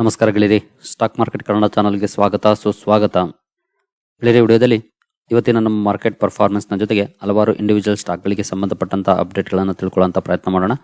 ನಮಸ್ಕಾರ ಗೆಳೆಯರಿ stock market Kannada ಚಾನಲ್ಗೆ ಸ್ವಾಗತ, ಸುಸ್ವಾಗತ. ಗೆಳೆಯರಿ ವಿಡಿಯೋದಲ್ಲಿ ಇವತ್ತಿನ ನಮ್ಮ ಮಾರ್ಕೆಟ್ ಪರ್ಫಾರ್ಮೆನ್ಸ್ನ ಜೊತೆಗೆ ಹಲವಾರು ಇಂಡಿವಿಜುವಲ್ ಸ್ಟಾಕ್ಗಳಿಗೆ ಸಂಬಂಧಪಟ್ಟಂಥ ಅಪ್ಡೇಟ್ಗಳನ್ನು ತಿಳ್ಕೊಳ್ಳುವಂತ ಪ್ರಯತ್ನ ಮಾಡೋಣ.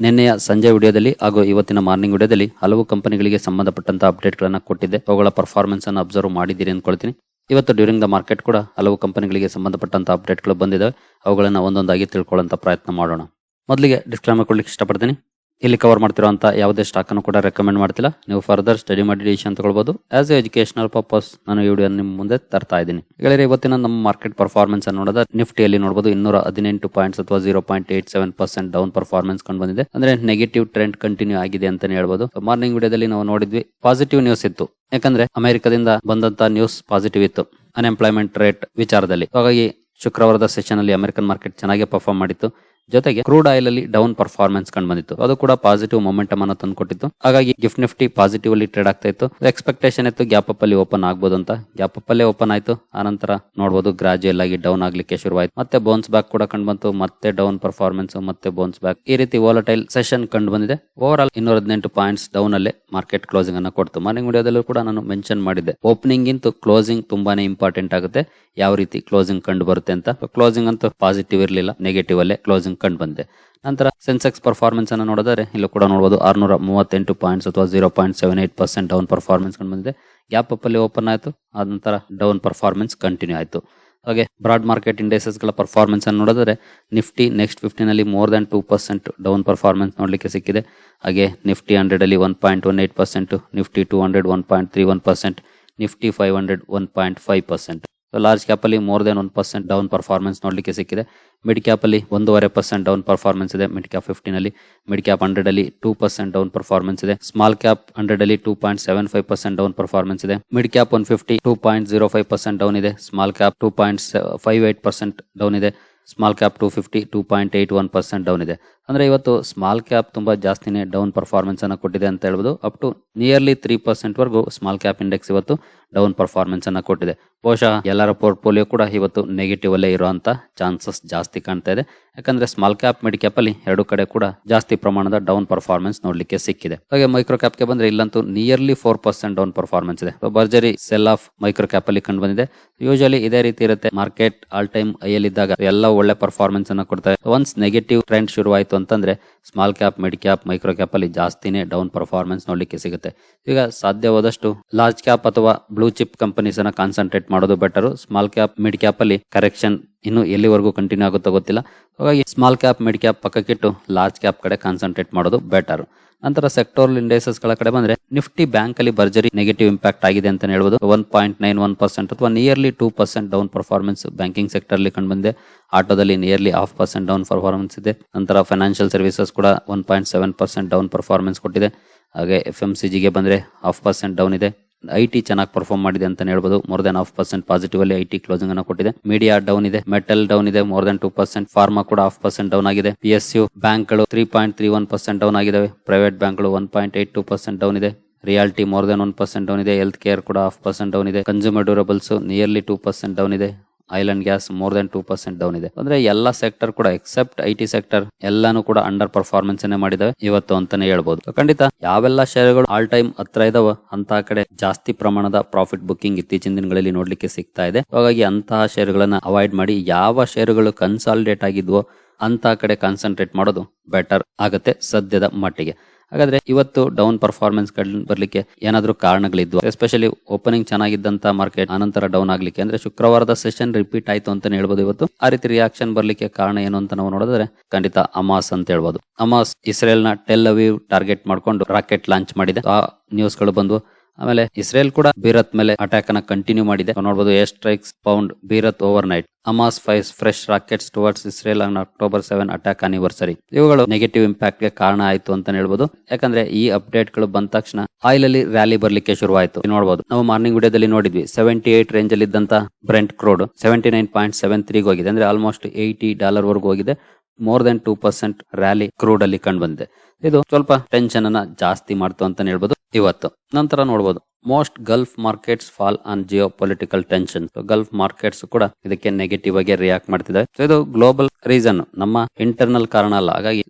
ನಿನ್ನೆಯ ಸಂಜೆ ವಿಡಿಯೋದಲ್ಲಿ ಹಾಗೂ ಇವತ್ತಿನ ಮಾರ್ನಿಂಗ್ ವಿಡಿಯೋದಲ್ಲಿ ಹಲವು ಕಂಪನಿಗಳಿಗೆ ಸಂಬಂಧಪಟ್ಟಂಥ ಅಪ್ಡೇಟ್ಗಳನ್ನು ಕೊಟ್ಟಿದ್ದೆ. ಅವುಗಳ ಪರ್ಫಾರ್ಮೆನ್ಸನ್ನು ಅಬ್ಸರ್ವ್ ಮಾಡಿದ್ದೀರಿ ಅಂದ್ಕೊಳ್ತೀನಿ ಇವತ್ತು ಡ್ಯೂರಿಂಗ್ ದ ಮಾರ್ಕೆಟ್ ಕೂಡ ಹಲವು ಕಂಪನಿಗಳಿಗೆ ಸಂಬಂಧಪಟ್ಟಂಥ ಅಪ್ಡೇಟ್ಗಳು ಬಂದಿದ್ದಾವೆ ಅವುಗಳನ್ನು ಒಂದೊಂದಾಗಿ ತಿಳ್ಕೊಳ್ಳೋಂಥ ಪ್ರಯತ್ನ ಮಾಡೋಣ. ಮೊದಲಿಗೆ ಡಿಸ್ಕ್ಲೈಮರ್ ಕೊಡ್ಲಿಕ್ಕೆ ಇಷ್ಟಪಡ್ತೀನಿ. ಇಲ್ಲಿ ಕವರ್ ಮಾಡ್ತಿರುವಂತ ಯಾವುದೇ ಸ್ಟಾಕ್ ಅನ್ನು ಕೂಡ ರೆಕಮೆಂಡ್ ಮಾಡ್ತಿಲ್ಲ. ನೀವು ಫರ್ದರ್ ಸ್ಟಡಿ ಮಾಡಿ ಡಿಸಿಷನ್ ತಗೊಳ್ಬಹುದು ಆಸ್ ಎ ಎಜುಕೇಶನಲ್ ಪರ್ಪಸ್ ನಾನು ಈ ವಿಡಿಯೋ ನಿಮ್ಮ ಮುಂದೆ ತರ್ತಾ ಇದ್ದೀನಿ. ಗೆಳೆಯರೆ, ಇವತ್ತಿನ ನಮ್ಮ ಮಾರ್ಕೆಟ್ ಪರ್ಫಾರ್ಮೆನ್ಸ್ ಅನ್ನು ನೋಡಿದ್ರೆ ನಿಫ್ಟಿಯಲ್ಲಿ ನೋಡಬಹುದು ಇನ್ನೂರ ಹದಿನೆಂಟು ಪಾಯಿಂಟ್ಸ್ ಅಥವಾ zero point eight seven percent down performance ಕಂಡು ಬಂದಿದೆ. ಅಂದ್ರೆ ನೆಗೆಟಿವ್ ಟ್ರೆಂಡ್ ಕಂಟಿನ್ಯೂ ಆಗಿದೆ ಅಂತಾನೆ ಹೇಳ್ಬೋದು. ಮಾರ್ನಿಂಗ್ ವಿಡಿಯೋದಲ್ಲಿ ನಾವು ನೋಡಿದ್ವಿ ಪಾಸಿಟಿವ್ ನ್ಯೂಸ್ ಇತ್ತು. ಯಾಕಂದ್ರೆ ಅಮೆರಿಕದಿಂದ ಬಂದಂತ ನ್ಯೂಸ್ ಪಾಸಿಟಿವ್ ಇತ್ತು. ಅನ್ಎಂಪ್ಲಾಯ್ಮೆಂಟ್ ರೇಟ್ ವಿಚಾರದಲ್ಲಿ. ಹಾಗಾಗಿ ಶುಕ್ರವಾರದ ಸೆಷನ್ ಅಲ್ಲಿ ಅಮೆರಿಕನ್ ಮಾರ್ಕೆಟ್ ಚೆನ್ನಾಗಿ ಪರ್ಫಾರ್ಮ್ ಮಾಡಿತ್ತು. ಜೊತೆಗೆ ಕ್ರೂಡ್ ಆಯಿಲ್ ಅಲ್ಲಿ ಡೌನ್ ಪರ್ಫಾರ್ಮೆನ್ಸ್ ಕಂಡು ಬಂದಿತ್ತು. ಅದು ಕೂಡ ಪಾಸಿಟಿವ್ ಮೊಮೆಂಟಮ್ ಅನ್ನು ತಂದುಕೊಟ್ಟಿತ್ತು ಹಾಗಾಗಿ ಗಿಫ್ಟ್ ನಿಫ್ಟಿ ಪಾಸಿಟಿವ್ ಅಲ್ಲಿ ಟ್ರೇಡ್ ಆಗ್ತಾ ಇತ್ತು. ಎಕ್ಸ್ಪೆಕ್ಟೇಷನ್ ಇತ್ತು ಗ್ಯಾಪ್ ಅಪ್ ಅಲ್ಲಿ ಓಪನ್ ಆಗ್ಬೋದು ಅಂತ. ಗ್ಯಾಪ್ ಅಪ್ ಅಲ್ಲೇ ಓಪನ್ ಆಯ್ತು. ಆನಂತರ ನೋಡಬಹುದು ಗ್ರಾಜುಯಲ್ ಆಗಿ ಡೌನ್ ಆಗ್ಲಿಕ್ಕೆ ಶುರುವಾಯಿತು. ಮತ್ತೆ ಬೌನ್ಸ್ ಬ್ಯಾಕ್ ಕೂಡ ಕಂಡು ಬಂತು. ಮತ್ತೆ ಡೌನ್ ಪರ್ಫಾರ್ಮೆನ್ಸ್ ಮತ್ತೆ ಬೌನ್ಸ್ ಬ್ಯಾಕ್ ಈ ರೀತಿ ವಾಲಟೈಲ್ ಸೆಷನ್ ಕಂಡು ಬಂದಿದೆ. ಓವರ್ ಆಲ್ ಇನ್ನೂರ ಹದಿನೆಂಟು ಪಾಯಿಂಟ್ಸ್ ಡೌನ್ ಅಲ್ಲೇ ಮಾರ್ಕೆಟ್ ಕ್ಲೋಸಿಂಗ್ ಅನ್ನ ಕೊಡ್ತು. ಮಾರ್ನಿಂಗ್ ವಿಡಿಯೋದಲ್ಲೂ ಕೂಡ ನಾನು ಮೆನ್ಷನ್ ಮಾಡಿದ್ದೆ. ಓಪನಿಂಗ್ ಇಂತೂ ಕ್ಲೋಸಿಂಗ್ ತುಂಬಾನೇ ಇಂಪಾರ್ಟೆಂಟ್ ಆಗುತ್ತೆ. ಯಾವ ರೀತಿ ಕ್ಲೋಸಿಂಗ್ ಕಂಡು ಬರುತ್ತೆ ಅಂತ. ಕ್ಲೋಸಿಂಗ್ ಅಂತೂ ಪಾಸಿಟಿವ್ ಇರಲಿಲ್ಲ. ನೆಗೆಟಿವ್ ಅಲ್ಲೇ ಕ್ಲೋಸಿಂಗ್ ಕಂಡು ಬಂದಿದೆ ನಂತರ ಸೆನ್ಸೆಕ್ಸ್ ಪರ್ಫಾರ್ಮೆನ್ಸ್ ಅನ್ನು ನೋಡಿದರೆ, ಇಲ್ಲೂ ಕೂಡ ನೋಡಬಹುದು ಆರ್ನೂರ ಮೂವತ್ತೆಂಟು ಪಾಯಿಂಟ್ಸ್ ಅಥವಾ zero point seven eight percent down performance ಕಂಡು ಬಂದಿದೆ. ಗ್ಯಾಪ್ ಅಲ್ಲಿ ಓಪನ್ ಆಯಿತು, ಆದ ನಂತರ ಡೌನ್ ಪರ್ಫಾರ್ಮೆನ್ಸ್ ಕಂಟಿನ್ಯೂ ಆಯಿತು. ಹಾಗೆ ಬ್ರಾಡ್ ಮಾರ್ಕೆಟ್ ಇಂಡೆಕ್ಸಸ್ಗಳ ಗಳ ಪರ್ಫಾರ್ಮೆನ್ಸ್ ಅನ್ನು ನೋಡಿದರೆ Nifty next ಫಿಫ್ಟಿನಲ್ಲಿ more than two percent down performance ನೋಡಲಿಕ್ಕೆ ಸಿಕ್ಕಿದೆ. ಹಾಗೆ ನಿಫ್ಟಿ ಹಂಡ್ರೆಡ್ ಅಲ್ಲಿ one point one eight percent Nifty two hundred one point three one percent Nifty five hundred one point five percent large cap ಅಲ್ಲಿ more than one percent down performance ನೋಡಲಿಕ್ಕೆ ಸಿಕ್ಕಿದೆ. Mid cap ಅಲ್ಲಿ ಒಂದೂವರೆ percent down performance ಇದೆ. Mid cap ಫಿಫ್ಟಿನಲ್ಲಿ mid cap hundred ಅಲ್ಲಿ two percent down performance ಇದೆ. Small cap hundred ಅಲ್ಲಿ two point seven five percent down performance ಇದೆ. Mid cap one fifty two point zero five percent down ಇದೆ. Small cap two point five eight percent down ಇದೆ. Small cap two fifty two point eight one percent down ಇದೆ. ಅಂದ್ರೆ ಇವತ್ತು small cap ತುಂಬಾ ಜಾಸ್ತಿನೇ down performance ಅನ್ನು ಕೊಟ್ಟಿದೆ ಅಂತ ಹೇಳ್ಬೋದು. Up to nearly three percent ವರೆಗೂ ಸ್ಮಾಲ್ ಕ್ಯಾಪ್ ಇಂಡೆಕ್ಸ್ ಇವತ್ತು ಡೌನ್ ಪರ್ಫಾರ್ಮೆನ್ಸ್ ಅನ್ನ ಕೊಟ್ಟಿದೆ. ಬಹುಶಃ ಎಲ್ಲರ ಪೋರ್ಟ್ಫೋಲಿಯೋ ಕೂಡ ಇವತ್ತು ನೆಗೆಟಿವ್ ಅಲ್ಲೇ ಇರುವಂತ ಚಾನ್ಸಸ್ ಜಾಸ್ತಿ ಕಾಣ್ತಾ ಇದೆ. ಯಾಕಂದ್ರೆ ಸ್ಮಾಲ್ ಕ್ಯಾಪ್ ಮಿಡ್ ಕ್ಯಾಪ್ ಅಲ್ಲಿ ಎರಡು ಕಡೆ ಕೂಡ ಜಾಸ್ತಿ ಪ್ರಮಾಣದ ಡೌನ್ ಪರ್ಫಾರ್ಮೆನ್ಸ್ ನೋಡ್ಲಿಕ್ಕೆ ಸಿಕ್ಕಿದೆ. ಹಾಗೆ ಮೈಕ್ರೋ ಕ್ಯಾಪ್ಗೆ ಬಂದ್ರೆ ಇಲ್ಲಂತೂ nearly four percent down performance ಇದೆ. ಬರ್ಜರಿ ಸೆಲ್ ಆಫ್ ಮೈಕ್ರೋ ಕ್ಯಾಪ್ ಅಲ್ಲಿ ಕಂಡು ಬಂದಿದೆ. ಯೂಶಲಿ ಇದೇ ರೀತಿ ಇರುತ್ತೆ. ಮಾರ್ಕೆಟ್ ಆಲ್ ಟೈಮ್ ಇದ್ದಾಗ ಎಲ್ಲ ಒಳ್ಳೆ ಪರ್ಫಾರ್ಮೆನ್ಸ್ ಅನ್ನ ಕೊಡ್ತಾರೆ. ಒನ್ಸ್ ನೆಗೆಟಿವ್ ಟ್ರೆಂಡ್ ಶುರುವಾಯಿತು ಅಂತಂದ್ರೆ small cap mid cap micro cap ಅಲ್ಲಿ ಜಾಸ್ತಿನೇ ಡೌನ್ ಪರ್ಫಾರ್ಮೆನ್ಸ್ ನೋಡ್ಲಿಕ್ಕೆ ಸಿಗುತ್ತೆ. ಈಗ ಸಾಧ್ಯವಾದಷ್ಟು ಲಾರ್ಜ್ ಕ್ಯಾಪ್ ಅಥವಾ ಚಿಪ್ ಕಂಪನೀಸ್ ಅನ್ನ ಕಾನ್ಸಂಟ್ರೇಟ್ ಮಾಡೋದು better small cap mid cap ಅಲ್ಲಿ ಕರೆಕ್ಷನ್ ಇನ್ನು ಎಲ್ಲಿವರೆಗೂ ಕಂಟಿನ್ಯೂ ಆಗುತ್ತೋ ಗೊತ್ತಿಲ್ಲ. ಹಾಗಾಗಿ ಸ್ಮಾಲ್ ಕ್ಯಾಪ್ ಮಿಡ್ ಕ್ಯಾಪ್ ಪಕ್ಕಕ್ಕಿಟ್ಟು ಲಾರ್ಜ್ ಕ್ಯಾಪ್ ಕಡೆ ಕಾನ್ಸಂಟ್ರೇಟ್ ಮಾಡೋದು ಬೆಟರ್ ನಂತರ ಸೆಕ್ಟೋರಲ್ ಇಂಡೆಸಸ್ಗಳ ಕಡೆ ಬಂದ್ರೆ ನಿಫ್ಟಿ ಬ್ಯಾಂಕ್ ಅಲ್ಲಿ ಭರ್ಜರಿ ನೆಗೆಟಿವ್ ಇಂಪ್ಯಾಕ್ಟ್ ಆಗಿದೆ ಅಂತ ಹೇಳ್ಬೋದು. One point nine one percent ಅಥವಾ nearly two percent down performance banking sector ಅಲ್ಲಿ ಕಂಡು ಬಂದಿದೆ. ಆಟೋದಲ್ಲಿ nearly half percent down performance ಇದೆ. ನಂತರ ಫೈನಾನ್ಷಿಯಲ್ ಸರ್ವಿಸಸ್ ಕೂಡ one point seven percent down performance ಕೊಟ್ಟಿದೆ. ಹಾಗೆ ಎಫ್ ಎಂ ಸಿ ಜಿಗೆ ಬಂದ್ರೆ ಹಾಫ್ ಪರ್ಸೆಂಟ್ ಡೌನ್ ಇದೆ. ಐ ಟಿ ಚೆನ್ನಾಗಿ ಪರ್ಫಾರ್ಮ್ ಮಾಡಿದೆ ಅಂತ ಹೇಳ್ಬೋದು. More than half percent positive ಅಲ್ಲಿ ಐ ಟಿ ಕ್ಲೋಸಿಂಗ್ ಅನ್ನು ಕೊಟ್ಟಿದೆ. ಮೀಡಿಯಾ ಡೌನ್ ಇದೆ ಮೆಟಲ್ ಡೌನ್ ಇದೆ more than two percent pharma ಕೂಡ ಹಾಫ್ ಪರ್ಸೆಂಟ್ ಡೌನ್ ಆಗಿದೆ. ಪಿ ಎಸ್ ಯು ಬ್ಯಾಂಕ್ಗಳು three point three one percent down ಆಗಿದೆ ಪ್ರೈವೇಟ್ ಬ್ಯಾಂಕ್ಗಳು one point eight two percent down ಇದೆ. Realty more than one percent down ಇದೆ. Health care ಕೂಡ half percent down ಇದೆ. Consumer durables nearly two percent down ಇದೆ. Oil and gas more than two percent down ಇದೆ. ಅಂದ್ರೆ ಎಲ್ಲ sector ಕೂಡ accept I T sector ಎಲ್ಲಾನು ಕೂಡ ಅಂಡರ್ ಪರ್ಫಾರ್ಮೆನ್ಸ್ ಅನ್ನೇ ಮಾಡಿದಾವೆ. ಇವತ್ತು ಅಂತಾನೆ ಹೇಳ್ಬಹುದು ಖಂಡಿತ ಯಾವೆಲ್ಲ ಶೇರುಗಳು ಆಲ್ ಟೈಮ್ ಹತ್ರ ಇದಾವ ಅಂತ ಕಡೆ ಜಾಸ್ತಿ ಪ್ರಮಾಣದ ಪ್ರಾಫಿಟ್ ಬುಕ್ಕಿಂಗ್ ಇತ್ತೀಚಿನ ದಿನಗಳಲ್ಲಿ ನೋಡ್ಲಿಕ್ಕೆ ಸಿಗ್ತಾ ಇದೆ. ಹಾಗಾಗಿ ಅಂತಹ ಶೇರುಗಳನ್ನ ಅವಾಯ್ಡ್ ಮಾಡಿ ಯಾವ ಶೇರುಗಳು ಕನ್ಸಾಲಿಡೇಟ್ ಆಗಿದ್ವೋ ಅಂತ ಕಡೆ ಕಾನ್ಸಂಟ್ರೇಟ್ ಮಾಡೋದು ಬೆಟರ್ ಆಗತ್ತೆ ಸದ್ಯದ ಮಟ್ಟಿಗೆ. ಹಾಗಾದ್ರೆ ಇವತ್ತು ಡೌನ್ ಪರ್ಫಾರ್ಮೆನ್ಸ್ ಬರ್ಲಿಕ್ಕೆ ಏನಾದ್ರೂ ಕಾರಣಗಳಿದ್ವು? ಎಸ್ಪೆಷಲಿ ಓಪನಿಂಗ್ ಚೆನ್ನಾಗಿದ್ದಂತ ಮಾರ್ಕೆಟ್ ಆನಂತರ ಡೌನ್ ಆಗ್ಲಿಕ್ಕೆ. ಅಂದ್ರೆ ಶುಕ್ರವಾರದ ಸೆಷನ್ ರಿಪೀಟ್ ಆಯ್ತು ಅಂತ ಹೇಳ್ಬೋದು ಇವತ್ತು. ಆ ರೀತಿ ರಿಯಾಕ್ಷನ್ ಬರ್ಲಿಕ್ಕೆ ಕಾರಣ ಏನು ಅಂತ ನಾವು ನೋಡಿದ್ರೆ ಖಂಡಿತ ಅಮಾಸ್ ಅಂತ ಹೇಳ್ಬೋದು. ಅಮಾಸ್ ಇಸ್ರೇಲ್ನ ಟೆಲ್ ಅವೀವ್ ಟಾರ್ಗೆಟ್ ಮಾಡ್ಕೊಂಡು ರಾಕೆಟ್ ಲಾಂಚ್ ಮಾಡಿದೆ. ಆ ನ್ಯೂಸ್ಗಳು ಬಂದು ಆಮೇಲೆ ಇಸ್ರೇಲ್ ಕೂಡ ಬೀರತ್ ಮೇಲೆ ಅಟ್ಯಾಕ್ ಅನ್ನ ಕಂಟಿನ್ಯೂ ಮಾಡಿದೆ. ನೋಡಬಹುದು air strikes pound Beirut overnight Hamas fires fresh rockets towards Israel on October seven attack anniversary ಇವುಗಳು ನೆಗೆಟಿವ್ ಇಂಪ್ಯಾಕ್ಟ್ಗೆ ಕಾರಣ ಆಯ್ತು ಅಂತ ಹೇಳ್ಬಹುದು ಯಾಕಂದ್ರೆ ಈ ಅಪ್ಡೇಟ್ಗಳು ಬಂದ ತಕ್ಷಣ ಆಯಿಲ್ ಅಲ್ಲಿ ರ್ಯಾಲಿ ಬರ್ಲಿಕ್ಕೆ ಶುರುವಾಯಿತು. ನೋಡಬಹುದು ನಾವು ಮಾರ್ನಿಂಗ್ ವಿಡಿಯೋದಲ್ಲಿ ನೋಡಿದ್ವಿ. ಸೆವೆಂಟಿ ಏಟ್ ರೇಂಜ್ ಅಲ್ಲಿ ಇದ್ದಂತ Brent crude seventy nine point seven ತ್ರೀಗೆ ಹೋಗಿದೆ. ಅಂದ್ರೆ ಆಲ್ಮೋಸ್ಟ್ ಏಯ್ಟಿ ಡಾಲರ್ ವರೆಗೂ ಹೋಗಿದೆ. More than two percent rally crude ಅಲ್ಲಿ ಕಂಡು ಬಂದಿದೆ. ಇದು ಸ್ವಲ್ಪ ಟೆನ್ಷನ್ ಅನ್ನ ಜಾಸ್ತಿ ಮಾಡ್ತು ಅಂತ ಹೇಳ್ಬೋದು. ಇವತ್ತು. ನಂತರ ನೋಡಬಹುದು most Gulf markets fall on geopolitical tension Gulf markets ಕೂಡ ಇದಕ್ಕೆ ನೆಗೆಟಿವ್ ಆಗಿ ರಿಯಾಕ್ಟ್ ಮಾಡ್ತಿದೆ ಇದು ಗ್ಲೋಬಲ್ ರೀಸನ್ ನಮ್ಮ ಇಂಟರ್ನಲ್ ಕಾರಣ ಅಲ್ಲ. ಹಾಗಾಗಿ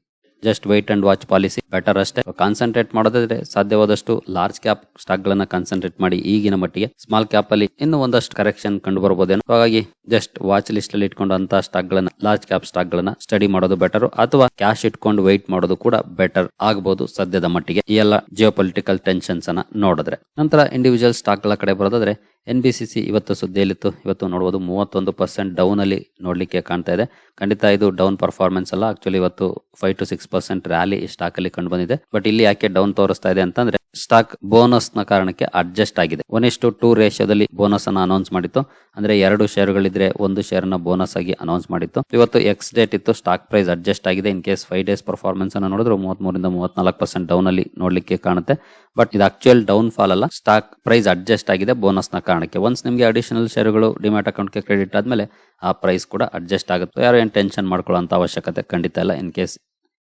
just wait and watch policy better ಅಷ್ಟೇ. ಕಾನ್ಸಂಟ್ರೇಟ್ ಮಾಡೋದಾದ್ರೆ ಸಾಧ್ಯವಾದಷ್ಟು ಲಾರ್ಜ್ ಕ್ಯಾಪ್ ಸ್ಟಾಕ್ ಗಳನ್ನ ಕಾನ್ಸಂಟ್ರೇಟ್ ಮಾಡಿ ಈಗಿನ ಮಟ್ಟಿಗೆ ಸ್ಮಾಲ್ ಕ್ಯಾಪ್ ಅಲ್ಲಿ ಇನ್ನೂ ಒಂದಷ್ಟು ಕರೆಕ್ಷನ್ ಕಂಡು ಬರಬಹುದೇನು ಹಾಗಾಗಿ ಜಸ್ಟ್ ವಾಚ್ ಲಿಸ್ಟ್ ಅಲ್ಲಿ ಇಟ್ಕೊಂಡು ಸ್ಟಾಕ್ ಗಳನ್ನ ಲಾರ್ಜ್ ಕ್ಯಾಪ್ ಸ್ಟಾಕ್ ಗಳನ್ನ ಸ್ಟಡಿ ಮಾಡೋದು ಬೆಟರ್ ಅಥವಾ ಕ್ಯಾಶ್ ಇಟ್ಕೊಂಡು ವೈಟ್ ಮಾಡೋದು ಕೂಡ ಬೆಟರ್ ಆಗಬಹುದು ಸದ್ಯದ ಮಟ್ಟಿಗೆ. ಈ ಎಲ್ಲ ಜಿಯೋ ಪೊಲಿಟಿಕಲ್ ಟೆನ್ಷನ್ಸ್ ಅನ್ನ ನೋಡಿದ್ರೆ. ನಂತರ ಇಂಡಿವಿಜುವಲ್ ಸ್ಟಾಕ್ಗಳ ಕಡೆ ಬರೋದಾದ್ರೆ ಎನ್ ಬಿ ಸಿ ಸಿ ಇವತ್ತು ಸುದ್ದಿಯಲ್ಲಿತ್ತು. ಇವತ್ತು ನೋಡ್ಬೋದು ಮೂವತ್ತೊಂದು ಪರ್ಸೆಂಟ್ ಡೌನ್ ಅಲ್ಲಿ ನೋಡ್ಲಿಕ್ಕೆ ಕಾಣ್ತಾ ಇದೆ. ಖಂಡಿತ ಇದು ಡೌನ್ ಪರ್ಫಾರ್ಮೆನ್ಸ್ ಅಲ್ಲ. ಆಕ್ಚುಲಿ ಇವತ್ತು five to six percent rally ಸ್ಟಾಕಲ್ಲಿ ಕಂಡು ಬಂದಿದೆ. ಬಟ್ ಇಲ್ಲಿ ಯಾಕೆ ಡೌನ್ ತೋರಿಸ್ತಾ ಇದೆ ಅಂತಂದ್ರೆ ಸ್ಟಾಕ್ ಬೋನಸ್ನ ಕಾರಣಕ್ಕೆ ಅಡ್ಜಸ್ಟ್ ಆಗಿದೆ. ಒನ್ ಇಷ್ಟು ಟೂ ರೇಷಿಯೋದಲ್ಲಿ ಬೋನಸ್ ಅನ್ನ ಅನೌನ್ಸ್ ಮಾಡಿತ್ತು. ಅಂದ್ರೆ ಎರಡು ಶೇರ್ಗಳಿದ್ರೆ ಒಂದು ಶೇರ್ನ ಬೋನಸ್ ಆಗಿ ಅನೌನ್ಸ್ ಮಾಡಿತ್ತು. ಇವತ್ತು ಎಕ್ಸ್ ಡೇಟ್ ಇತ್ತು ಸ್ಟಾಕ್ ಪ್ರೈಸ್ ಅಡ್ಜಸ್ಟ್ ಆಗಿದೆ. In case five days performance ಅನ್ನ ನೋಡಿದ್ರೆ ಮೂವತ್ಮೂರಿಂದ ಮೂವತ್ನಾಲ್ಕು ಪರ್ಸೆಂಟ್ ಡೌನ್ ಅಲ್ಲಿ ನೋಡ್ಲಿಕ್ಕೆ ಕಾಣುತ್ತೆ. ಬಟ್ ಇದು ಆಕ್ಚುಯಲ್ ಡೌನ್ ಫಾಲ್ ಅಲ್ಲ. ಸ್ಟಾಕ್ ಪ್ರೈಸ್ ಅಡ್ಜಸ್ಟ್ ಆಗಿದೆ ಬೋನಸ್ನ ಕಾರಣಕ್ಕೆ. ಒನ್ಸ್ ನಿಮಗೆ ಅಡಿಷನಲ್ ಶೇರ್ಗಳು ಡಿಮ್ಯಾಟ್ ಅಕೌಂಟ್ಗೆ ಕ್ರೆಡಿಟ್ ಆದ್ಮೇಲೆ ಆ ಪ್ರೈಸ್ ಕೂಡ ಅಡ್ಜಸ್ಟ್ ಆಗುತ್ತೆ. ಯಾರು ಏನು ಟೆನ್ಷನ್ ಮಾಡ್ಕೊಳ್ಳೋ ಅವಶ್ಯಕತೆ ಖಂಡಿತ ಇಲ್ಲ. ಇನ್ ಕೇಸ್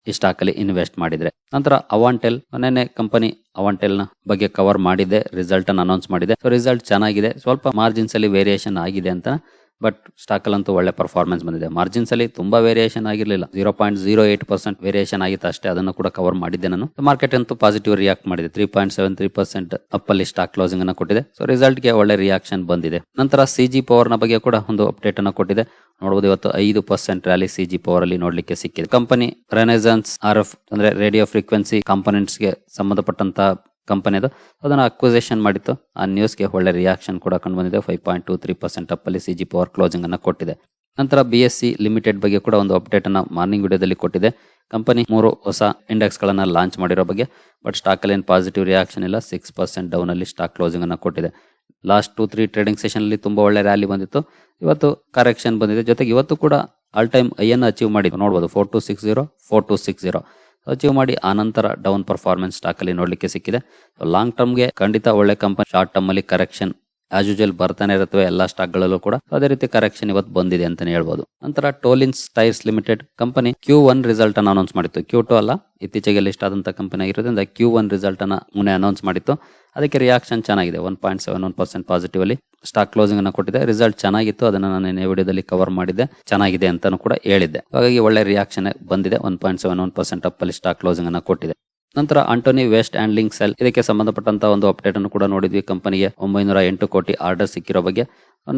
ಈ ಸ್ಟಾಕ್ ಅಲ್ಲಿ ಇನ್ವೆಸ್ಟ್ ಮಾಡಿದ್ರೆ. ನಂತರ ಅವಾಂಟೆಲ್ ನೆನ್ನೆ ಕಂಪನಿ ಅವಾಂಟೆಲ್ನ ಬಗ್ಗೆ ಕವರ್ ಮಾಡಿದೆ ರಿಸಲ್ಟ್ ಅನ್ನು ಅನೌನ್ಸ್ ಮಾಡಿದೆ. ಸೊ ರಿಸಲ್ಟ್ ಚೆನ್ನಾಗಿದೆ. ಸ್ವಲ್ಪ ಮಾರ್ಜಿನ್ಸ್ ಅಲ್ಲಿ ವೇರಿಯೇಷನ್ ಆಗಿದೆ ಅಂತ ಬಟ್ ಸ್ಟಾಕ್ ಅಂತೂ ಒಳ್ಳೆ ಪರ್ಫಾರ್ಮೆನ್ಸ್ ಬಂದಿದೆ. ಮಾರ್ಜಿನ್ಸಲ್ಲಿ ತುಂಬಾ ವೇರಿಯೇಷನ್ ಆಗಿರಲಿಲ್ಲ. Zero point zero eight percent variation ಆಗಿತ್ತು ಅಷ್ಟೇ. ಅದನ್ನು ಕೂಡ ಕವರ್ ಮಾಡಿದ್ದೆ ನಾನು. ಮಾರ್ಕೆಟ್ ಅಂತೂ ಪಾಸಿಟಿವ್ ರಿಯಾಕ್ಟ್ ಮಾಡಿದೆ. Three point seven three percent up ಅಲ್ಲಿ ಸ್ಟಾಕ್ ಕ್ಲೋಸಿಂಗ್ ಅನ್ನು ಕೊಟ್ಟಿದೆ. ಸೊ ರಿಸಲ್ಟ್ಗೆ ಒಳ್ಳೆ ರಿಯಾಕ್ಷನ್ ಬಂದಿದೆ. ನಂತರ ಸಿ ಜಿ ಪವರ್ನ ಬಗ್ಗೆ ಕೂಡ ಒಂದು ಅಪ್ಡೇಟ್ ಅನ್ನು ಕೊಟ್ಟಿದೆ. ನೋಡಬಹುದು ಇವತ್ತು ಐದು percent rally C G power ಅಲ್ಲಿ ನೋಡ್ಲಿಕ್ಕೆ ಸಿಕ್ಕಿದೆ. ಕಂಪನಿ ರೆನೆಸನ್ಸ್ ಆರ್ ಎಫ್ ಅಂದ್ರೆ ರೇಡಿಯೋ ಫ್ರೀಕ್ವೆನ್ಸಿ ಕಾಂಪೊನೆಂಟ್ಸ್ಗೆ ಸಂಬಂಧಪಟ್ಟಂತ ಕಂಪನಿ ಅದು. ಅದನ್ನ ಅಕ್ವಿಸೇಷನ್ ಮಾಡಿತ್ತು. ಆ ನ್ಯೂಸ್ಗೆ ಒಳ್ಳೆ ರಿಯಾಕ್ಷನ್ ಕೂಡ ಕಂಡು ಬಂದಿದೆ. Five point two three percent ಅಪ್ಪಲ್ಲಿ C G power closing ಅನ್ನು ಕೊಟ್ಟಿದೆ. ನಂತರ ಬಿ ಎಸ್ ಸಿ ಲಿಮಿಟೆಡ್ ಬಗ್ಗೆ ಕೂಡ ಒಂದು ಅಪ್ಡೇಟ್ ಅನ್ನು ಮಾರ್ನಿಂಗ್ ವಿಡಿಯೋದಲ್ಲಿ ಕೊಟ್ಟಿದೆ. ಕಂಪನಿ ಮೂರು ಹೊಸ ಇಂಡೆಕ್ಸ್ಗಳನ್ನು ಲಾಂಚ್ ಮಾಡಿರೋ ಬಗ್ಗೆ. ಬಟ್ ಸ್ಟಾಕ್ ಅಲ್ಲಿ ಏನು ಪಾಸಿಟಿವ್ ರಿಯಾಕ್ಷನ್ ಇಲ್ಲ. ಸಿಕ್ಸ್ ಪರ್ಸೆಂಟ್ ಡೌನಲ್ಲಿ ಸ್ಟಾಕ್ ಕ್ಲೋಸಿಂಗ್ ಅನ್ನು ಕೊಟ್ಟಿದೆ. ಲಾಸ್ಟ್ ಟು ತ್ರೀ ಟ್ರೇಡಿಂಗ್ ಸೆಷನಲ್ಲಿ ತುಂಬಾ ಒಳ್ಳೆ ರ್ಯಾಲಿ ಬಂದಿತ್ತು. ಇವತ್ತು ಕರೆಕ್ಷನ್ ಬಂದಿದೆ. ಜೊತೆಗೆ ಇವತ್ತು ಕೂಡ ಆಲ್ ಟೈಮ್ ಐ ಅನ್ನು ಅಚೀವ್ ಮಾಡಿ ನೋಡ್ಬೋದು four two six zero four two six zero achieve ಮಾಡಿ ಆನಂತರ ನಂತರ ಡೌನ್ ಪರ್ಫಾರ್ಮೆನ್ಸ್ ಸ್ಟಾಕ್ ಅಲ್ಲಿ ನೋಡ್ಲಿಕ್ಕೆ ಸಿಕ್ಕಿದೆ. ಲಾಂಗ್ ಟರ್ಮ್ಗೆ ಖಂಡಿತ ಒಳ್ಳೆ ಕಂಪನಿ ಶಾರ್ಟ್ ಟರ್ಮ್ ಅಲ್ಲಿ ಕರೆಕ್ಷನ್ ಆಸ್ ಯೂಜಲ್ ಬರ್ತಾನೆ ಇರುತ್ತವೆ ಎಲ್ಲಾ ಸ್ಟಾಕ್ ಗಳಲ್ಲೂ ಕೂಡ. ಅದೇ ರೀತಿ ಕರೆಕ್ಷನ್ ಇವತ್ತು ಬಂದಿದೆ ಅಂತಾನೆ ಹೇಳ್ಬೋದು. ನಂತರ Tolins Tyres Limited company Q one result ಅನ್ನು ಅನೌನ್ಸ್ ಮಾಡಿತ್ತು. ಕ್ಯೂ ಟು ಅಲ್ಲ, ಇತ್ತೀಚೆಗೆ ಲಿಸ್ಟ್ ಆದಂತ ಕಂಪನಿ ಆಗಿರೋದ್ರಿಂದ ಕ್ಯೂ ಒನ್ ರಿಸಲ್ಟ್ ಅನ್ನ ಮುನ್ನೆ ಅನೌನ್ಸ್ ಮಾಡಿತ್ತು. ಅದಕ್ಕೆ ರಿಯಾಕ್ಷನ್ ಚೆನ್ನಾಗಿದೆ. One point seven one percent positive ಅಲ್ಲಿ ಸ್ಟಾಕ್ ಕ್ಲೋಸಿಂಗ್ ಅನ್ನು ಕೊಟ್ಟಿದೆ. ರಿಸಲ್ಟ್ ಚೆನ್ನಾಗಿತ್ತು. ಅದನ್ನ ನಾನು ನಿನ್ನೆ ವಿಡಿಯೋದಲ್ಲಿ ಕವರ್ ಮಾಡಿದ್ದೆ. ಚೆನ್ನಾಗಿದೆ ಅಂತಾನು ಕೂಡ ಹೇಳಿದ್ದೆ. ಹಾಗಾಗಿ ಒಳ್ಳೆ ರಿಯಾಕ್ಷನ್ ಬಂದಿದೆ. One point seven one percent up ಅಲ್ಲಿ ಸ್ಟಾಕ್ ಕ್ಲೋಸಿಂಗ್ ಅನ್ನು ಕೊಟ್ಟಿದೆ. ನಂತರ ಅಂಟೋನಿ ವೇಸ್ಟ್ ಹ್ಯಾಂಡ್ಲಿಂಗ್ ಸೆಲ್ ಇದಕ್ಕೆ ಸಂಬಂಧಪಟ್ಟಂತ ಒಂದು ಅಪ್ಡೇಟ್ ಅನ್ನು ಕೂಡ ನೋಡಿದ್ವಿ. ಕಂಪನಿಗೆ ಒಂಬೈನೂರ ಎಂಟು ಕೋಟಿ ಆರ್ಡರ್ ಸಿಕ್ಕಿರೋ ಬಗ್ಗೆ.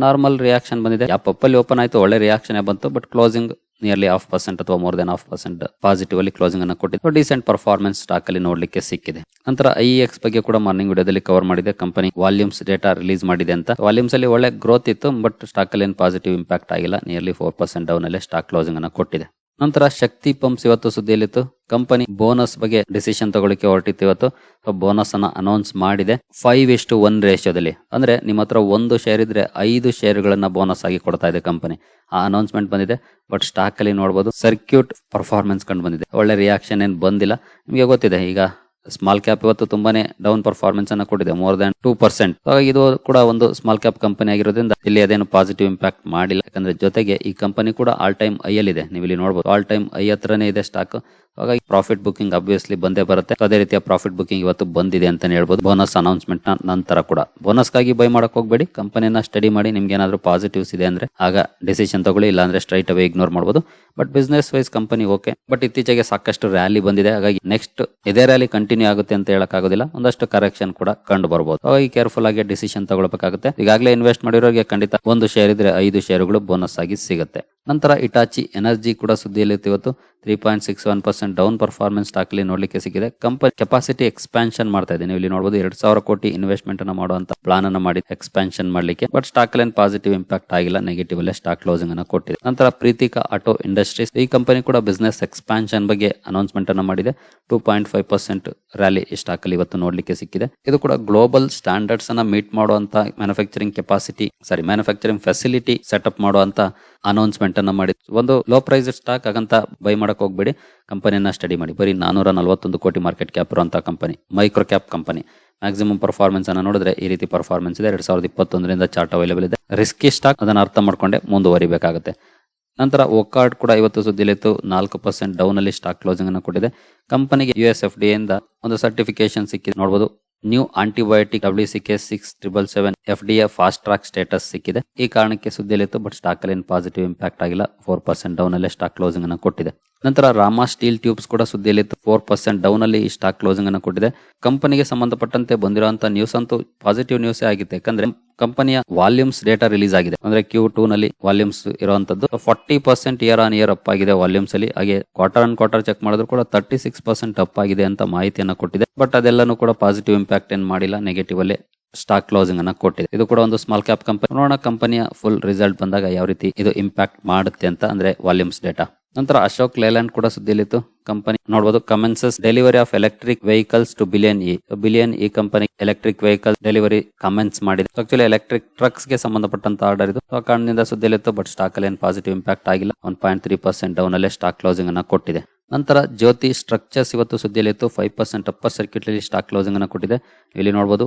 ನಾರ್ಮಲ್ ರಿಯಾಕ್ಷನ್ ಬಂದಿದೆ. ಆ ಪಪ್ಪಲ್ಲಿ ಓಪನ್ ಆಯಿತು, ಒಳ್ಳೆ ರಿಯಾಕ್ಷನ್ ಬಂತು, but closing nearly half percent ಅಥವಾ more than half percent positive ಅಲ್ಲಿ ಕ್ಲೋಸಿಂಗ್ ಅನ್ನು ಕೊಟ್ಟಿದ್ದು ಡಿಸೆಂಟ್ ಪರ್ಫಾರ್ಮೆನ್ಸ್ ಸ್ಟಾಕ್ ಅಲ್ಲಿ ನೋಡಲಿಕ್ಕೆ ಸಿಕ್ಕಿದೆ. ನಂತರ ಐ ಎಕ್ಸ್ ಬಗ್ಗೆ ಕೂಡ ಮಾರ್ನಿಂಗ್ ವಿಡಿಯೋದಲ್ಲಿ ಕವರ್ ಮಾಡಿದೆ. ಕಂಪನಿ ವಾಲ್ಯೂಮ್ಸ್ ಡೇಟಾ ರಿಲೀಸ್ ಮಾಡಿದೆ ಅಂತ. ವಾಲ್ಯೂಮ್ಸ್ ಅಲ್ಲಿ ಒಳ್ಳೆ ಗ್ರೋತ್ ಇತ್ತು ಬಟ್ ಸ್ಟಾಕ್ ಅಲ್ಲಿ ಏನು ಪಾಸಿಟಿವ್ ಇಂಪ್ಯಾಕ್ಟ್ ಆಗಿಲ್ಲ. ನಿಯರ್ಲಿ ಫೋರ್ ಪರ್ಸೆಂಟ್ ಡೌನ್ ಅಲ್ಲಿ ಸ್ಟಾಕ್ ಕ್ಲೋಸಿಂಗ್ ಅನ್ನು ಕೊಟ್ಟಿದೆ. ನಂತರ ಶಕ್ತಿ ಪಂಪ್ಸ್ ಇವತ್ತು ಸುದ್ದಿಯಲ್ಲಿತ್ತು. ಕಂಪನಿ ಬೋನಸ್ ಬಗ್ಗೆ ಡಿಸಿಷನ್ ತಗೊಳ್ಳಿಕ್ಕೆ ಹೊರಟಿತ್ತು ಇವತ್ತು. ಬೋನಸ್ ಅನ್ನ ಅನೌನ್ಸ್ ಮಾಡಿದೆ. ಫೈವ್ ಇಷ್ಟು ಒನ್ ರೇಷಿಯೋದಲ್ಲಿ ಅಂದ್ರೆ ನಿಮ್ಮ ಹತ್ರ ಒಂದು ಶೇರ್ ಇದ್ರೆ ಐದು ಶೇರ್ಗಳನ್ನ ಬೋನಸ್ ಆಗಿ ಕೊಡ್ತಾ ಇದೆ ಕಂಪನಿ. ಆ ಅನೌನ್ಸ್ಮೆಂಟ್ ಬಂದಿದೆ. ಬಟ್ ಸ್ಟಾಕ್ ಅಲ್ಲಿ ನೋಡಬಹುದು ಸರ್ಕ್ಯೂಟ್ ಪರ್ಫಾರ್ಮೆನ್ಸ್ ಕಂಡು ಬಂದಿದೆ. ಒಳ್ಳೆ ರಿಯಾಕ್ಷನ್ ಏನು ಬಂದಿಲ್ಲ. ನಿಮಗೆ ಗೊತ್ತಿದೆ ಈಗ ಸ್ಮಾಲ್ ಕ್ಯಾಪ್ ಇವತ್ತು ತುಂಬಾನೇ ಡೌನ್ ಪರ್ಫಾರ್ಮೆನ್ಸ್ ಅನ್ನ ಕೊಟ್ಟಿದೆ ಮೋರ್ ದನ್ ಟೂ ಪರ್ಸೆಂಟ್ ಇದು ಕೂಡ ಒಂದು ಸ್ಮಾಲ್ ಕ್ಯಾಪ್ ಕಂಪನಿ ಆಗಿರೋದ್ರಿಂದ ಇಲ್ಲಿ ಅದೇನು ಪಾಸಿಟಿವ್ ಇಂಪ್ಯಾಕ್ಟ್ ಮಾಡಿಲ್ಲ. ಯಾಕಂದ್ರೆ ಜೊತೆಗೆ ಈ ಕಂಪನಿ ಕೂಡ ಆಲ್ ಟೈಮ್ ಐ ಅಲ್ಲಿ ಇದೆ ನೀವು ಇಲ್ಲಿ ನೋಡಬಹುದು ಆಲ್ ಟೈಮ್ ಐ ಹತ್ರನೇ ಇದೆ ಸ್ಟಾಕ್ ಹಾಗಾಗಿ ಪ್ರಾಫಿಟ್ ಬುಕಿಂಗ್ ಅಬ್ವಿಯಸ್ಲಿ ಬಂದೇ ಬರುತ್ತೆ. ಅದೇ ರೀತಿಯ ಪ್ರಾಫಿಟ್ ಬುಕಿಂಗ್ ಇವತ್ತು ಬಂದಿದೆ ಅಂತ ಹೇಳ್ಬೋದು. ಬೋನಸ್ ಅನೌನ್ಸ್ಮೆಂಟ್ ನಂತರ ಕೂಡ. ಬೋನಸ್ಗಾಗಿ ಬೈ ಮಾಡಕ್ ಹೋಗ್ಬೇಡಿ. ಕಂಪನಿನ ಸ್ಟಡಿ ಮಾಡಿ ನಿಮ್ಗೆ ಏನಾದ್ರು ಪಾಸಿಟಿವ್ಸ್ ಇದೆ ಅಂದ್ರೆ, ಆಗ ಡಿಸಿಷನ್ ತಗೊಳ್ಳಿ ಇಲ್ಲ ಅಂದ್ರೆ ಸ್ಟ್ರೈಟ್ ಅವೇ ಇಗ್ನೋರ್ ಮಾಡಬಹುದು but business wise company okay but ಇತ್ತೀಚೆಗೆ ಸಾಕಷ್ಟು ರ್ಯಾಲಿ ಬಂದಿದೆ. ಹಾಗಾಗಿ ನೆಕ್ಸ್ಟ್ ಇದೇ ರ್ಯಾಲಿ ಕಂಟಿನ್ಯೂ ಆಗುತ್ತೆ ಅಂತ ಹೇಳಕ್ ಒಂದಷ್ಟು ಕರೆಕ್ಷನ್ ಕೂಡ ಕಂಡು ಬರಬಹುದು ಹಾಗಾಗಿ ಕೇರ್ಫುಲ್ ಆಗಿ ಡಿಸಿಷನ್ ತಗೊಳ್ಬೇಕಾಗುತ್ತೆ. ಈಗಾಗಲೇ ಇನ್ವೆಸ್ಟ್ ಮಾಡಿರೋರಿಗೆ ಖಂಡಿತ ಒಂದು ಶೇರ್ ಇದ್ರೆ ಐದು ಶೇರುಗಳು ಬೋನಸ್ ಆಗಿ ಸಿಗುತ್ತೆ. ನಂತರ ಇಟಾಚಿ ಎನರ್ಜಿ ಕೂಡ ಸುದ್ದಿಯಲ್ಲಿ ಇವತ್ತು. Three point six one percent down performance ಸ್ಟಾಕ್ಲಿ ನೋಡಲಿಕ್ಕೆ ಸಿಕ್ಕಿದೆ. ಕಂಪನಿ ಕೆಪಾಸಿಟಿ ಎಕ್ಸ್ಪಾನ್ಷನ್ ಮಾಡ್ತಾ ಇದೆ ನೀವು ಇಲ್ಲಿ ನೋಡಬಹುದು ಎರಡ್ ಸಾವಿರ ಕೋಟಿ ಇನ್ವೆಸ್ಟ್ಮೆಂಟ್ ಅನ್ನು ಮಾಡುವಂತ ಪ್ಲಾನ್ ಅನ್ನು ಮಾಡಿ ಎಕ್ಸ್ಪಾನ್ಷನ್ ಮಾಡ್ಲಿಕ್ಕೆ. But stock line positive impact ಆಗಿಲ್ಲ. ನೆಗೆಟಿವ್ ಅಲ್ಲೇ ಸ್ಟಾಕ್ ಕ್ಲೋಸಿಂಗ್ ಅನ್ನು ಕೊಟ್ಟಿದೆ. ನಂತರ ಪ್ರೀತಿಕಾ ಆಟೋ ಇಂಡಸ್ಟ್ರೀಸ್ ಈ ಕಂಪನಿ ಕೂಡ ಬಿಸ್ನೆಸ್ ಎಕ್ಸ್ಪಾನ್ಷನ್ ಬಗ್ಗೆ ಅನೌನ್ಸ್ಮೆಂಟ್ ಅನ್ನು ಮಾಡಿದೆ. Two point five percent rally ಈ ಸ್ಟಾಕ್ ಅಲ್ಲಿ ಇವತ್ತು ನೋಡಲಿಕ್ಕೆ ಸಿಕ್ಕಿದೆ. ಇದು ಕೂಡ ಗ್ಲೋಬಲ್ ಸ್ಟ್ಯಾಂಡರ್ಡ್ಸ್ ಅನ್ನ ಮೀಟ್ ಮಾಡುವಂತ manufacturing capacity sorry manufacturing facility setup ಮಾಡುವಂತ ಅನೌನ್ಸ್ಮೆಂಟ್ ಅನ್ನ ಮಾಡಿ. ಒಂದು ಲೋ ಪ್ರೈಸ್ ಸ್ಟಾಕ್ ಆಗಂತ ಬೈ ಮಾಡಕ್ ಹೋಗ್ಬೇಡಿ. ಕಂಪನಿಯನ್ನ ಸ್ಟಡಿ ಮಾಡಿ. ಬರೀ ನಾನೂರ ನಲವತ್ತೊಂದು ಕೋಟಿ ಮಾರ್ಕೆಟ್ ಕ್ಯಾಪ್ ಇರುವಂತಹ company micro cap company. Maximum performance ಅನ್ನ ನೋಡಿದ್ರೆ ಈ ರೀತಿ ಪರ್ಫಾರ್ಮೆನ್ಸ್ ಇದೆ. ಎರಡ್ ಸಾವಿರದ ಇಪ್ಪತ್ತೊಂದರಿಂದ ಚಾರ್ಟ್ ಅವೈಲೇಬಲ್ ಇದೆ. ರಿಸ್ಕಿ ಸ್ಟಾಕ್ ಅದನ್ನ ಅರ್ಥ ಮಾಡ್ಕೊಂಡೆ ಮುಂದುವರಿಬೇಕಾಗುತ್ತೆ. ನಂತರ ಒಕ್ಕಾರ್ಡ್ ಕೂಡ ಇವತ್ತು ಸುದ್ದಿಲಿತ್ತು. ನಾಲ್ಕು ಪರ್ಸೆಂಟ್ ಡೌನ್ ಅಲ್ಲಿ ಸ್ಟಾಕ್ ಕ್ಲೋಸಿಂಗ್ ಅನ್ನು ಕೊಟ್ಟಿದೆ. ಕಂಪನಿಗೆ ಯು ಎಸ್ ಎಫ್ ಡಿ ಒಂದು ಸರ್ಟಿಫಿಕೇಶನ್ ಸಿಕ್ಕಿದೆ. ನೋಡಬಹುದು new antibiotic W C K six triple seven F D A fast track status ಸಿಕ್ಕಿದೆ. ಈ ಕಾರಣಕ್ಕೆ ಸುದ್ದಿಯಲ್ಲಿತ್ತು ಬಟ್ ಸ್ಟಾಕ್ ಅಲ್ಲಿ ಪಾಸಿಟಿವ್ ಇಂಪ್ಯಾಕ್ಟ್ ಆಗಿಲ್ಲ. ಫೋರ್ ಪರ್ಸೆಂಟ್ ಡೌನ್ ಅಲ್ಲೇ ಸ್ಟಾಕ್ ಕ್ಲೋಸಿಂಗ್ ಅನ್ನು ಕೊಟ್ಟಿದೆ. ನಂತರ ರಾಮ ಸ್ಟೀಲ್ ಟ್ಯೂಬ್ಸ್ ಕೂಡ ಸುದ್ದಿಯಲ್ಲಿ ಫೋರ್ ಪರ್ಸೆಂಟ್ ಡೌನ್ ಅಲ್ಲಿ ಈ ಸ್ಟಾಕ್ ಕ್ಲೋಸಿಂಗ್ ಅನ್ನು ಕೊಟ್ಟಿದೆ. ಕಂಪನಿಗೆ ಸಂಬಂಧಪಟ್ಟಂತೆ ಬಂದಿರುವಂತ ನ್ಯೂಸ್ ಅಂತೂ ಪಾಸಿಟಿವ್ ನ್ಯೂಸ್ ಆಗಿತ್ತು. ಯಾಕಂದ್ರೆ ಕಂಪನಿಯ ವಾಲ್ಯೂಮ್ಸ್ ಡೇಟಾ ರಿಲೀಸ್ ಆಗಿದೆ. ಅಂದ್ರೆ ಕ್ಯೂ ಟೂ ನಲ್ಲಿ ವಾಲ್ಯೂಮ್ಸ್ ಇರುವಂತದ್ದು forty percent year on year up ಆಗಿದೆ ವಾಲ್ಯೂಮ್ಸ್ ಅಲ್ಲಿ. ಹಾಗೆ ಕ್ವಾರ್ಟರ್ ಆನ್ ಕ್ವಾರ್ಟರ್ ಚೆಕ್ ಮಾಡಿದ್ರು ಕೂಡ ತರ್ಟಿ ಸಿಕ್ಸ್ ಪರ್ಸೆಂಟ್ ಅಪ್ ಆಗಿದೆ ಅಂತ ಮಾಹಿತಿಯನ್ನ ಕೊಟ್ಟಿದೆ. ಬಟ್ ಅದೆಲ್ಲನೂ ಕೂಡ ಪಾಸಿಟಿವ್ ಇಂಪ್ಯಾಕ್ಟ್ ಏನ್ ಮಾಡಿಲ್ಲ ನೆಗೆಟಿವ್ ಅಲ್ಲಿ ಸ್ಟಾಕ್ ಕ್ಲೋಸಿಂಗ್ ಅನ್ನ ಕೊಟ್ಟಿದೆ. ಇದು ಕೂಡ ಒಂದು ಸ್ಮಾಲ್ ಕ್ಯಾಪ್ ಕಂಪನಿ ನೋಡೋಣ ಕಂಪನಿಯ ಫುಲ್ ರಿಸಲ್ಟ್ ಬಂದಾಗ ಯಾವ ರೀತಿ ಇದು ಇಂಪ್ಯಾಕ್ಟ್ ಮಾಡುತ್ತೆ ಅಂತ, ಅಂದ್ರೆ ವಾಲ್ಯೂಮ್ಸ್ ಡೇಟಾ ನಂತರ ಅಶೋಕ್ ಲೇಲ್ಯಾಂಡ್ ಕೂಡ ಸುದ್ದಿಯಲ್ಲಿತ್ತು. ಕಂಪನಿ ನೋಡಬಹುದು commences delivery of electric vehicles to billion E billion E company electric vehicle delivery commence ಮಾಡಿದೆ. ಆಕ್ಚುಲಿ ಎಲೆಕ್ಟ್ರಿಕ್ ಟ್ರಕ್ಸ್ಗೆ ಸಂಬಂಧಪಟ್ಟಂತ ಆರ್ಡರ್ ಇದು ಕಾರಣದಿಂದ ಸುದ್ದಿಯಲ್ಲಿತ್ತು ಬಟ್ ಸ್ಟಾಕ್ ಅಲ್ಲಿ ಏನು ಪಾಸಿಟಿವ್ ಇಂಪ್ಯಾಕ್ಟ್ ಆಗಿಲ್ಲ. One point three percent down ಅಲ್ಲೇ ಸ್ಟಾಕ್ ಕ್ಲೋಸಿಂಗ್ ಅನ್ನ ಕೊಟ್ಟಿದೆ. ನಂತರ ಜ್ಯೋತಿ ಸ್ಟ್ರಕ್ಚರ್ಸ್ ಇವತ್ತು ಸುದ್ದಿಯಲ್ಲಿತ್ತು ಫೈವ್ ಪರ್ಸೆಂಟ್ ಅಪ್ಪರ್ ಸರ್ಕ್ಯೂಟ್ ಅಲ್ಲಿ ಸ್ಟಾಕ್ ಕ್ಲೋಸಿಂಗ್ ಅನ್ನು ಕೊಟ್ಟಿದೆ. ಇಲ್ಲಿ ನೋಡಬಹುದು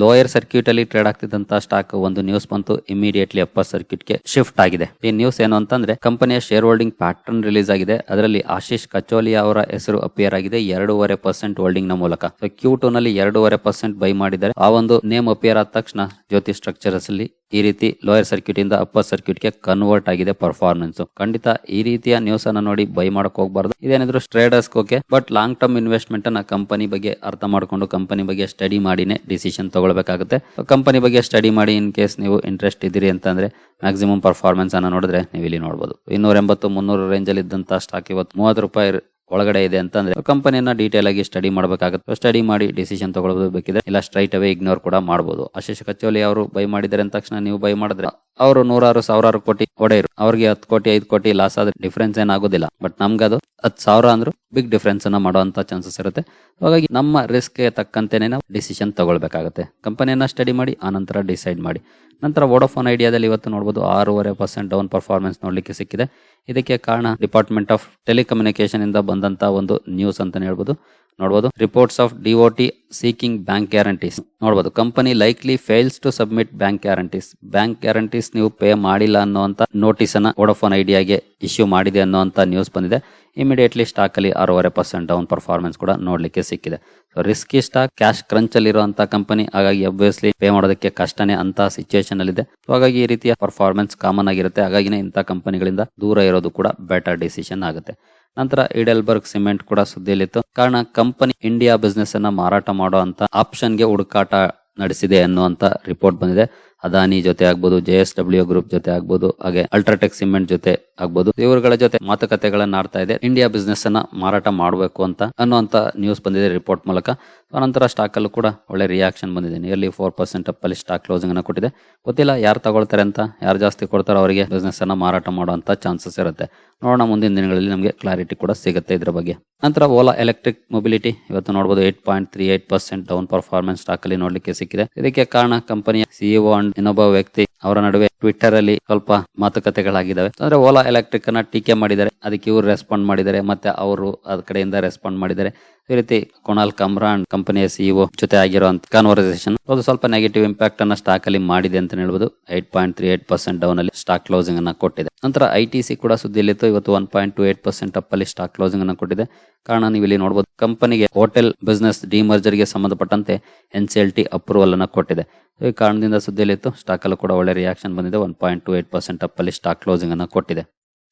ಲೋಯರ್ ಸರ್ಕ್ಯೂಟ್ ಅಲ್ಲಿ ಟ್ರೇಡ್ ಆಗ್ತಿದ್ದಂತ ಸ್ಟಾಕ್ ಒಂದು ನ್ಯೂಸ್ ಬಂತು. ಇಮಿಡಿಯೇಟ್ಲಿ ಅಪ್ಪರ್ ಸರ್ಕ್ಯೂಟ್ಗೆ ಶಿಫ್ಟ್ ಆಗಿದೆ. ಈ ನ್ಯೂಸ್ ಏನು ಅಂತಂದ್ರೆ ಕಂಪನಿಯ ಶೇರ್ ಹೋಲ್ಡಿಂಗ್ ಪ್ಯಾಟರ್ನ್ ರಿಲೀಸ್ ಆಗಿದೆ. ಅದರಲ್ಲಿ ಆಶೀಶ್ ಕಚೋಲಿ ಅವರ ಹೆಸರು ಅಪಿಯರ್ ಆಗಿದೆ. ಎರಡೂವರೆ ಪರ್ಸೆಂಟ್ ಹೋಲ್ಡಿಂಗ್ನ ಮೂಲಕ. ಕ್ಯೂ ಟೂ ನಲ್ಲಿ ಎರಡೂವರೆ ಪರ್ಸೆಂಟ್ ಬೈ ಮಾಡಿದ್ದಾರೆ. ಆ ಒಂದು ನೇಮ್ ಅಪಿಯರ್ ಆದ ತಕ್ಷಣ ಜ್ಯೋತಿ ಸ್ಟ್ರಕ್ಚರ್ಸ್ ಅಲ್ಲಿ ಈ ರೀತಿ ಲೋಯರ್ ಸರ್ಕ್ಯೂಟ್ ಇಂದ ಅಪ್ಪರ್ ಸರ್ಕ್ಯೂಟ್ಗೆ ಕನ್ವರ್ಟ್ ಆಗಿದೆ ಪರ್ಫಾರ್ಮೆನ್ಸ್ ಖಂಡಿತ ಈ ರೀತಿಯ ನ್ಯೂಸ್ ಅನ್ನ ನೋಡಿ ಬೈ ಮಾಡಕ್ ಹೋಗಬಾರ್ದು. ಇದೇನಿದ್ರು traders okay but long term investment ಅನ್ನ ಕಂಪನಿ ಬಗ್ಗೆ ಅರ್ಥ ಮಾಡ್ಕೊಂಡು ಕಂಪನಿ ಬಗ್ಗೆ ಸ್ಟಡಿ ಮಾಡಿನೇ ಡಿಸಿಷನ್ ತಗೊಳ್ಬೇಕಾಗುತ್ತೆ. ಕಂಪನಿ ಬಗ್ಗೆ ಸ್ಟಡಿ ಮಾಡಿ ಇನ್ ಕೇಸ್ ನೀವು ಇಂಟ್ರೆಸ್ಟ್ ಇದ್ದೀರಿ ಅಂತಂದ್ರೆ ಮ್ಯಾಕ್ಸಿಮಮ್ ಪರ್ಫಾರ್ಮೆನ್ಸ್ ಅನ್ನ ನೋಡಿದ್ರೆ ನೀವು ಇಲ್ಲಿ ನೋಡಬಹುದು ಇನ್ನೂರ ಎಂಬತ್ತು, ಮುನ್ನೂರು ರೇಂಜ್ ಅಲ್ಲಿ ಇದ್ದಂತ ಸ್ಟಾಕ್ ಇವತ್ತು ಮೂವತ್ತು ರೂಪಾಯಿ ಒಳಗಡೆ ಇದೆ ಅಂತಂದ್ರೆ ಕಂಪನಿಯನ್ನ ಡೀಟೇಲ್ ಆಗಿ ಸ್ಟಡಿ ಮಾಡಬೇಕಾಗುತ್ತೆ. ಸ್ಟಡಿ ಮಾಡಿ ಡಿಸಿಷನ್ ತಗೊಳ್ಳೋದು ಬೇಕಿದ್ರೆ ಇಲ್ಲ ಸ್ಟ್ರೈಟ್ ಅವೇ ಇಗ್ನೋರ್ ಕೂಡ ಮಾಡಬಹುದು ಅಶೇಷ್ ಕಚೋಲಿ ಅವರು ಬೈ ಮಾಡಿದ್ರೆ ಅಂದ ತಕ್ಷಣ ನೀವು ಬೈ ಮಾಡಿದ್ರೆ ಅವರು ನೂರಾರು, ಸಾವಿರಾರು ಕೋಟಿ ಒಡೆಯರು ಅವ್ರಿಗೆ ಹತ್ತು ಕೋಟಿ, ಐದು ಕೋಟಿ ಲಾಸ್ ಆದ್ರೆ ಡಿಫ್ರೆನ್ಸ್ ಏನಾಗೋದಿಲ್ಲ ಬಟ್ ನಮ್ಗದು ಹತ್ತು ಸಾವಿರ ಅಂದ್ರೂ ಬಿಗ್ ಡಿಫ್ರೆನ್ಸ್ ಅನ್ನ ಮಾಡುವಂತ ಚಾನ್ಸಸ್ ಇರುತ್ತೆ. ಹಾಗಾಗಿ ನಮ್ಮ ರಿಸ್ಕ್ ತಕ್ಕಂತೆನೆ ನಾವು ಡಿಸಿಷನ್ ತಗೊಳ್ಬೇಕಾಗುತ್ತೆ. ಕಂಪನಿಯನ್ನ ಸ್ಟಡಿ ಮಾಡಿ ಆನಂತರ ನಂತರ ಡಿಸೈಡ್ ಮಾಡಿ. ನಂತರ ವೋಡೋಫೋನ್ ಐಡಿಯಾದಲ್ಲಿ ಇವತ್ತು ನೋಡಬಹುದು ಆರೂವರೆ ಪರ್ಸೆಂಟ್ ಡೌನ್ ಪರ್ಫಾರ್ಮೆನ್ಸ್ ನೋಡ್ಲಿಕ್ಕೆ ಸಿಕ್ಕಿದೆ. ಇದಕ್ಕೆ ಕಾರಣ ಡಿಪಾರ್ಟ್ಮೆಂಟ್ ಆಫ್ ಟೆಲಿಕಮ್ಯುನಿಕೇಶನ್ ಇಂದ ಬಂದಂತ ಒಂದು ನ್ಯೂಸ್ ಅಂತಾನೆ ಹೇಳ್ಬೋದು. ನೋಡಬಹುದು reports of DOT seeking bank guarantees ನೋಡಬಹುದು company likely fails to submit bank guarantees bank guarantees ನೀವು ಪೇ ಮಾಡಿಲ್ಲ ಅನ್ನುವಂತ ನೋಟಿಸ್ ಅನ್ನ ವೋಡೋಫೋನ್ ಐಡಿಯಾಗೆ ಇಶ್ಯೂ ಮಾಡಿದೆ ಅನ್ನುವಂತ ನ್ಯೂಸ್ ಬಂದಿದೆ. ಇಮಿಡಿಯೇಟ್ಲಿ ಸ್ಟಾಕ್ ಅಲ್ಲಿ ಆರೂವರೆ ಪರ್ಸೆಂಟ್ ಡೌನ್ ಪರ್ಫಾರ್ಮೆನ್ಸ್ ಕೂಡ ನೋಡ್ಲಿಕ್ಕೆ ಸಿಕ್ಕಿದೆ. So risky stock cash crunch ಇರುವಂತ ಕಂಪನಿ ಹಾಗಾಗಿ ಅಬ್ವಿಯಸ್ಲಿ ಪೇ ಮಾಡೋದಕ್ಕೆ ಕಷ್ಟನೇ ಅಂತ ಸಿಚುವೇಶನ್ ಅಲ್ಲಿ ಇದೆ ಸೊ ಹಾಗಾಗಿ ಈ ರೀತಿಯ ಪರ್ಫಾರ್ಮೆನ್ಸ್ ಕಾಮನ್ ಆಗಿರುತ್ತೆ. ಹಾಗಾಗಿನೇ ಇಂಥ ಕಂಪನಿಗಳಿಂದ ದೂರ ಇರೋದು ಕೂಡ ಬೆಟರ್ ಡಿಸಿಷನ್ ಆಗುತ್ತೆ. ನಂತರ ಇಡೆಲ್ಬರ್ಗ್ ಸಿಮೆಂಟ್ ಕೂಡ ಸುದ್ದಿಯಲ್ಲಿತ್ತು. ಕಾರಣ ಕಂಪನಿ ಇಂಡಿಯಾ ಬಿಸ್ನೆಸ್ ಅನ್ನ ಮಾರಾಟ ಮಾಡುವಂತ ಆಪ್ಷನ್ಗೆ ಹುಡುಕಾಟ ನಡೆಸಿದೆ ಅನ್ನುವಂತ ರಿಪೋರ್ಟ್ ಬಂದಿದೆ. ಅದಾನಿ ಜೊತೆ ಆಗ್ಬೋದು ಜೆ ಎಸ್ ಡಬ್ಲ್ಯೂ ಗ್ರೂಪ್ ಜೊತೆ ಆಗ್ಬೋದು, ಹಾಗೆ ಅಲ್ಟ್ರಾಟೆಕ್ ಸಿಮೆಂಟ್ ಜೊತೆ ಆಗ್ಬೋದು. ಇವರುಗಳ ಜೊತೆ ಮಾತುಕತೆಗಳನ್ನ ಆಡ್ತಾ ಇದೆ. ಇಂಡಿಯಾ ಬಿಸ್ನೆಸ್ ಅನ್ನ ಮಾರಾಟ ಮಾಡಬೇಕು ಅಂತ ಅನ್ನುವಂತ ನ್ಯೂಸ್ ಬಂದಿದೆ ರಿಪೋರ್ಟ್ ಮೂಲಕ. ಅನಂತರ ಸ್ಟಾಕ್ ಅಲ್ಲೂ ಕೂಡ ಒಳ್ಳೆ ರಿಯಾಕ್ಷನ್ ಬಂದಿದೆ. ನಿಯರ್ಲಿ ಫೋರ್ ಪರ್ಸೆಂಟ್ ಅಪ್ ಅಲ್ಲಿ ಸ್ಟಾಕ್ ಕ್ಲೋಸಿಂಗ್ ಅನ್ನ ಕೊಟ್ಟಿದೆ. ಗೊತ್ತಿಲ್ಲ ಯಾರು ತಗೊಳ್ತಾರೆ ಅಂತ, ಯಾರು ಜಾಸ್ತಿ ಕೊಡ್ತಾರೋ ಅವರಿಗೆ ಬಿಸ್ನೆಸ್ ಅನ್ನ ಮಾರಾಟ ಮಾಡುವಂತ ಚಾನ್ಸಸ್ ಇರುತ್ತೆ. ನೋಡೋಣ ಮುಂದಿನ ದಿನಗಳಲ್ಲಿ ನಮಗೆ ಕ್ಲಾರಿಟಿ ಕೂಡ ಸಿಗುತ್ತೆ ಇದರ ಬಗ್ಗೆ. ನಂತರ ಓಲಾ ಎಲೆಕ್ಟ್ರಿಕ್ ಮೊಬಿಲಿಟಿ ಇವತ್ತು ನೋಡಬಹುದು eight point three eight percent down performance stock ಅಲ್ಲಿ ನೋಡ್ಲಿಕ್ಕೆ ಸಿಕ್ಕಿದೆ. ಇದಕ್ಕೆ ಕಾರಣ ಕಂಪನಿಯ ಸಿಇಒ ಅಂಡ್ ಇನ್ನೊಬ್ಬ ವ್ಯಕ್ತಿ ಅವರ ನಡುವೆ ಟ್ವಿಟ್ಟರ್ ಅಲ್ಲಿ ಸ್ವಲ್ಪ ಮಾತುಕತೆಗಳಾಗಿದ್ದಾವೆ. ಅಂದ್ರೆ ಓಲಾ ಎಲೆಕ್ಟ್ರಿಕ್ ಅನ್ನ ಟೀಕೆ ಮಾಡಿದ್ದಾರೆ. ಅದಕ್ಕೆ ಇವರು ರೆಸ್ಪಾಂಡ್ ಮಾಡಿದ್ದಾರೆ. ಮತ್ತೆ ಅವರು ಅದ ಕಡೆಯಿಂದ ರೆಸ್ಪಾಂಡ್ ಮಾಡಿದ್ದಾರೆ. ಈ ರೀತಿ ಕೊನಾಲ್ ಕಮ್ರಾನ್ ಕಂಪನಿಯ ಸಿಇಒ ಜೊತೆ ಆಗಿರೋ ಕಾನ್ವರ್ಸೇಷನ್ ಅದು ಸ್ವಲ್ಪ ನೆಗೆಟಿವ್ ಇಂಪ್ಯಾಕ್ಟ್ ಅನ್ನ ಸ್ಟಾಕ್ ಅಲ್ಲಿ ಮಾಡಿದೆ ಅಂತ ಹೇಳ್ಬೋದು. Eight point three eight percent down ಅಲ್ಲಿ ಸ್ಟಾಕ್ ಕ್ಲೋಸಿಂಗ್ ಅನ್ನ ಕೊಟ್ಟಿದೆ. ನಂತರ ಐ ಟಿ ಸಿ ಕೂಡ ಸುದ್ದಿಯಲ್ಲಿತ್ತು. ಇವತ್ತು one point two eight percent up ಅಲ್ಲಿ ಸ್ಟಾಕ್ ಕ್ಲೋಸಿಂಗ್ ಅನ್ನ ಕೊಟ್ಟಿದೆ. ಕಾರಣ ನೀವು ಇಲ್ಲಿ ನೋಡಬಹುದು ಕಂಪನಿಗೆ ಹೋಟೆಲ್ ಬಿಸ್ನೆಸ್ ಡಿಮರ್ಜರ್ಗೆ ಸಂಬಂಧಪಟ್ಟಂತೆ N C L T approval ಅನ್ನ ಕೊಟ್ಟಿದೆ. ಈ ಕಾರಣದಿಂದ ಸುದ್ದಿಯಲ್ಲಿತ್ತು ಸ್ಟಾಕ್ ಅಲ್ಲೂ ಕೂಡ ಒಳ್ಳೆ ರಿಯಾಕ್ಷನ್ ಬಂದಿದೆ. One point two eight percent up ಅಲ್ಲಿ ಸ್ಟಾಕ್ ಕ್ಲೋಸಿಂಗ್ ಅನ್ನು ಕೊಟ್ಟಿದೆ.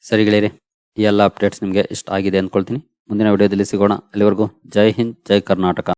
ಸರಿಗಳಿರಿ ಈ ಎಲ್ಲ ಅಪ್ಡೇಟ್ಸ್ ನಿಮಗೆ ಇಷ್ಟ ಆಗಿದೆ ಅಂದ್ಕೊಳ್ತೀನಿ ಮುಂದಿನ ವಿಡಿಯೋದಲ್ಲಿ ಸಿಗೋಣ. ಅಲ್ಲಿವರೆಗೂ ಜೈ ಹಿಂದ್, ಜೈ ಕರ್ನಾಟಕ.